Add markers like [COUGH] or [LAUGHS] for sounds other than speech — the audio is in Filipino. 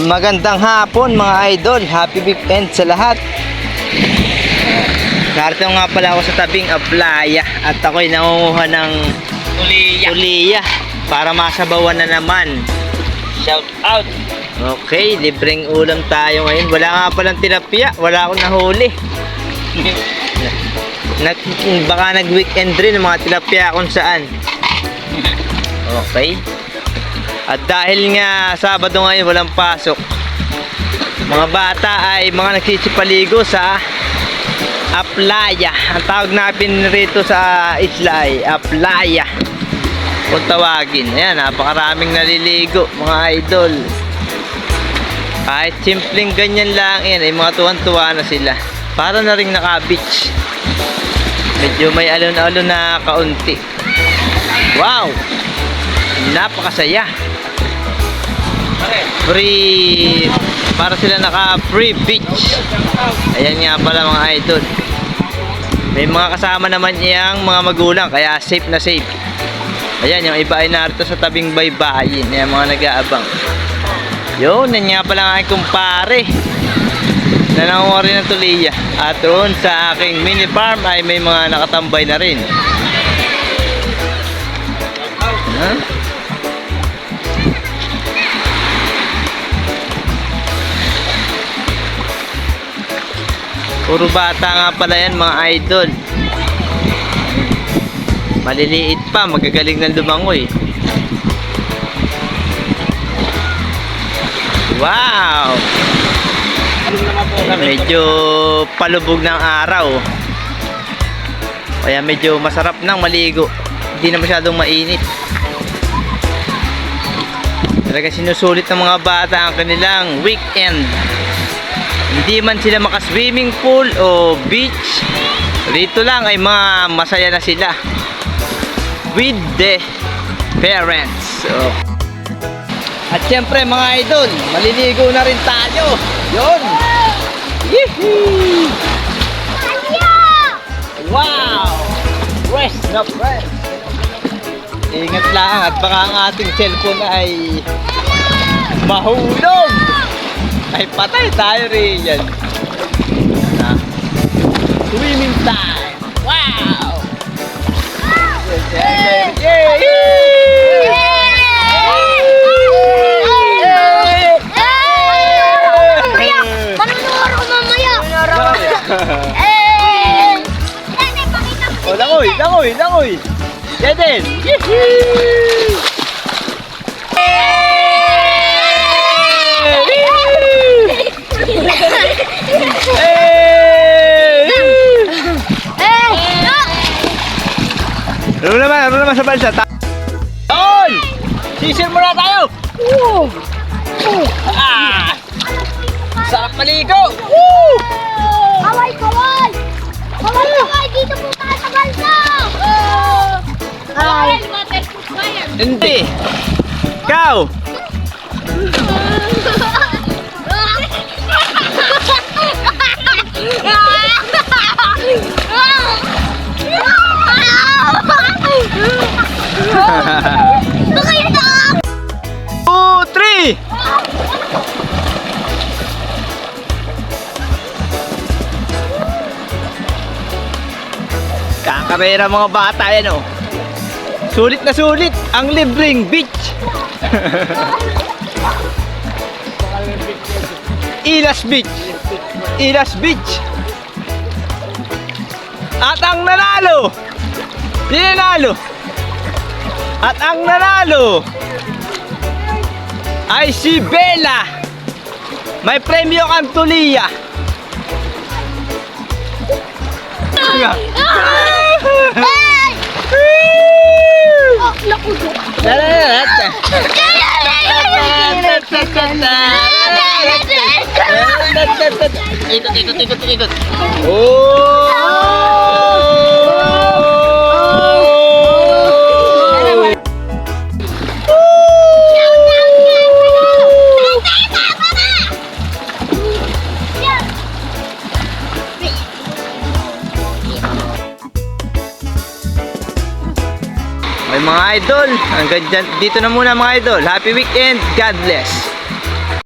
Magandang hapon mga idol. Happy weekend sa lahat. Narito nga pala ako sa tabing Aplaya at ako'y nangunguha ng Tuliya. tuliya para masabawan na naman. Shout out. Okay, libreng ulam tayo ngayon. Wala nga palang tilapia. Wala akong nahuli. [LAUGHS] Nag, baka nag-weekend rin mga tilapia kung saan. [LAUGHS] Okay. At dahil nga Sabado ngayon walang pasok, mga bata ay mga nagsisipaligo sa Aplaya. Ang tawag natin rito sa isla ay Aplaya. Kung tawagin. Ayan, napakaraming naliligo mga idol. Kahit simpleng ganyan lang yan, ay mga tuwan-tuwa na sila. Para na rin naka-beach. Medyo may alon-alon na kaunti. Wow! Napakasaya. Free para sila naka free beach. Ayan nga pala mga idol. May mga kasama naman iyang mga magulang kaya safe na safe. Ayan, yung iba ay narito sa tabing baybayin. Ayan, mga nag-aabang. Yun, yan nga pala ang aking kumpare. Nananguha rin ng tuliya. At doon sa aking mini farm ay may mga nakatambay na rin. Huh? Puro bata nga pala yan mga idol. Maliliit pa, magagaling ng lumangoy. Wow! Medyo palubog ng araw. Kaya medyo masarap nang maligo. Hindi na masyadong mainit. Talaga sinusulit ng mga bata ang kanilang weekend. Hindi man sila maka-swimming pool o beach. Rito lang ay mga masaya na sila. With the parents. So, at syempre mga idol, maliligo na rin tayo. Yon. Yehey! Wow! Fresh na fresh. Ingat lang at baka ang ating cellphone ay mahulog. Ay patay tayo rin yan. Ah. Swimming time. Wow! Eh! Eh, pakita mo Oh, langoy, langoy, langoy. Yan din. Yehey! Ano naman, ano naman sa balsa? Ta- Tol! Sisir muna tayo! Ah! Sarap maligo! Woo! Kaway, kaway! Kaway, kaway! Dito po tayo sa bansa! Ay! Hindi! Ikaw! [LAUGHS] [LAUGHS] Baka Kakarera mga bata yan oh. Sulit na sulit ang libreng beach. [LAUGHS] Ilas Beach. Ilas Beach. At ang nanalo. Sino nanalo? At ang nanalo ay si Bella. May premyo kang tuliya. Nga. Ay! Ikot, ikot, ikot, ikot. Oh! May mga idol, hanggang dyan, dito na muna mga idol. Happy weekend, God bless.